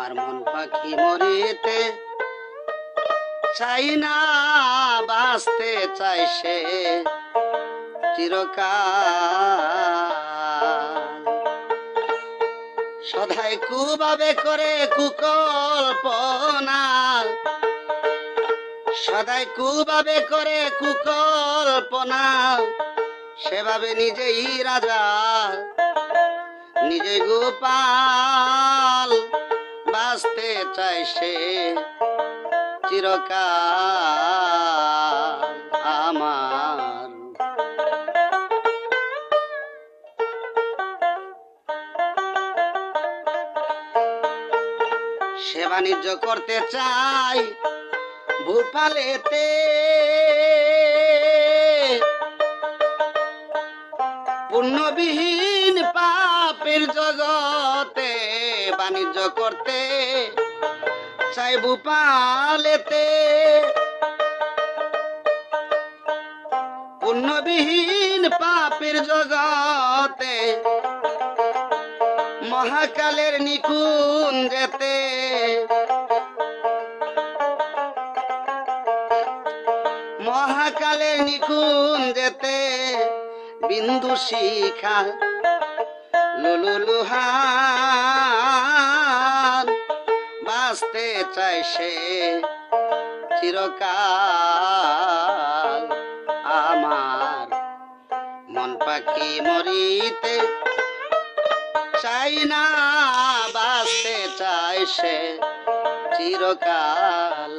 আমার মন পাখি মরিতে। চাই না বাঁচতে, চাই সে চিরকাল। সদাই কুভাবে করে কুকল্পনা। সদাই কুভাবে করে কুকল্পনা। সেভাবে নিজেই রাজা নিজে গোপাল। বাঁচতে চাই সে চিরকাল আমার। সে বাণিজ্য করতে চাই ভূপালেতে। পুণ্যবিহীন পাপের জগতে বাণিজ্য করতে চাই ভূপালেতে পুণ্যবিহীন পাপের জগতে মহাকালের নিকুন যেতে। মহাকালের নিকুন যেতে বিন্দু শিখা লুলুলুহান। বাঁচতে চাই সে চিরকাল। আমার মন পাখি মরিতে চাই না, বাঁচতে চাই সে চিরকাল।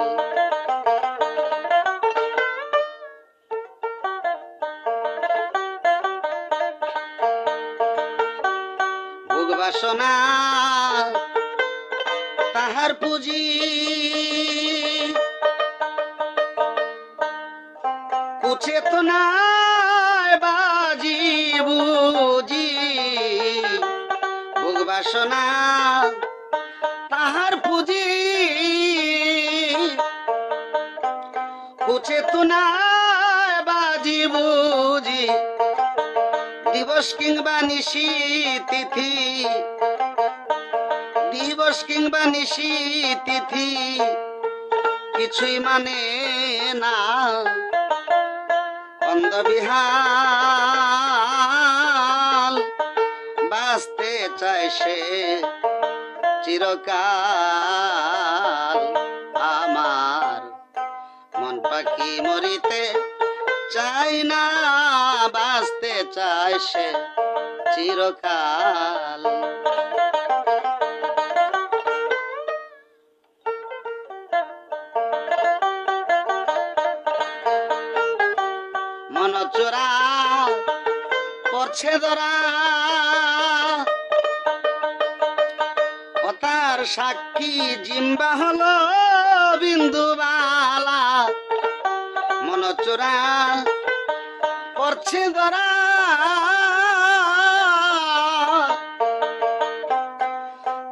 বাসনা, তাহার পুঁজি। নাই বাজি বুঝি, ভোগ বাসনা, তাহার পুঁজি। নাই বাজি বুঝি, দিবস কিংবা নিশি তিথি কিংবা নিশি তিথি কিছুই মানে না। অন্ধবিহাল বাঁচতে চায় সে চিরকাল। আমার মন পাখি মরিতে চাই না, বাঁচতে চায় সে চিরকাল। চোরা পড়ছে ধরা তার সাক্ষী জিম্বা হলো বিন্দুবালা মন চোরা, পড়ছে ধরা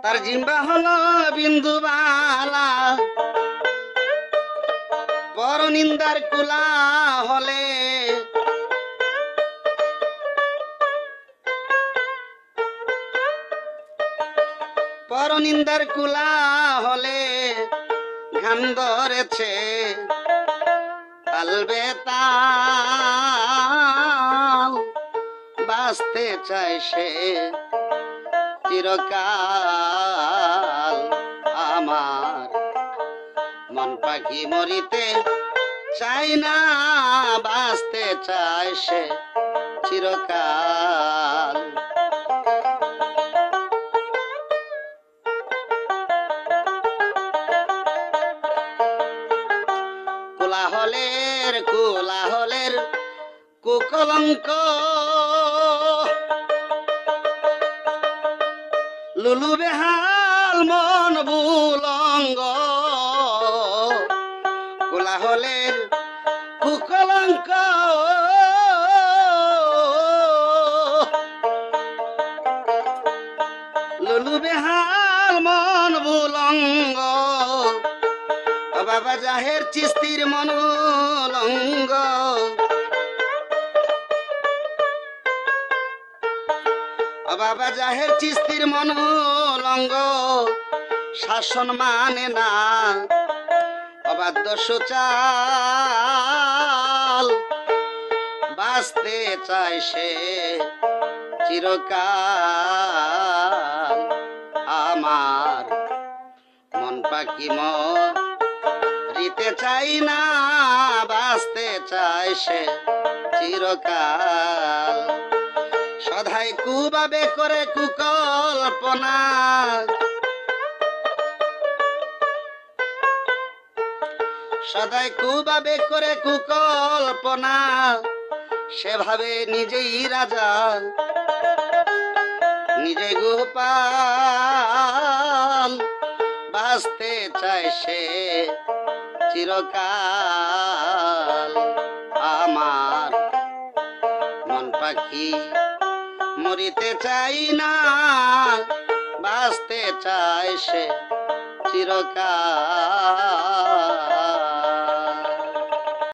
তার জিম্বা হলো বিন্দুবালা পর নিন্দার কুলা হলে নিন্দার কুলা হলে ঘাম ধরেছে। তালবে তাল বাঁচতে চায় সে চিরকাল। আমার মন পাখি মরিতে চাই না, বাঁচতে চায় সে চিরকাল। কুকলঙ্ক লুলু বেহাল মন বুলঙ্গ। কোলাহলের কুকলঙ্ক। লুলু বেহাল মন বুলঙ্গ। বাবা জাহের চিস্তির মন লঙ্গ বাবা জাহের চিস্তির মন লঙ্গ শাসন মানে না, অবাধ্য সুচাল। বাঁচতে চায় সে চিরকাল। আমার মন পাখি মরিতে চাই না, বাঁচতে চায় সে চিরকাল। সদাই কুভাবে করে কুকল্পনা। সদাই কুভাবে করে কুকল্পনা, সেভাবে নিজেই রাজা নিজে গোপাল। বাঁচতে চায় সে চিরকাল। আমার মন পাখি মরিতে চাই না বাঁচতে চাই সে চিরকাল।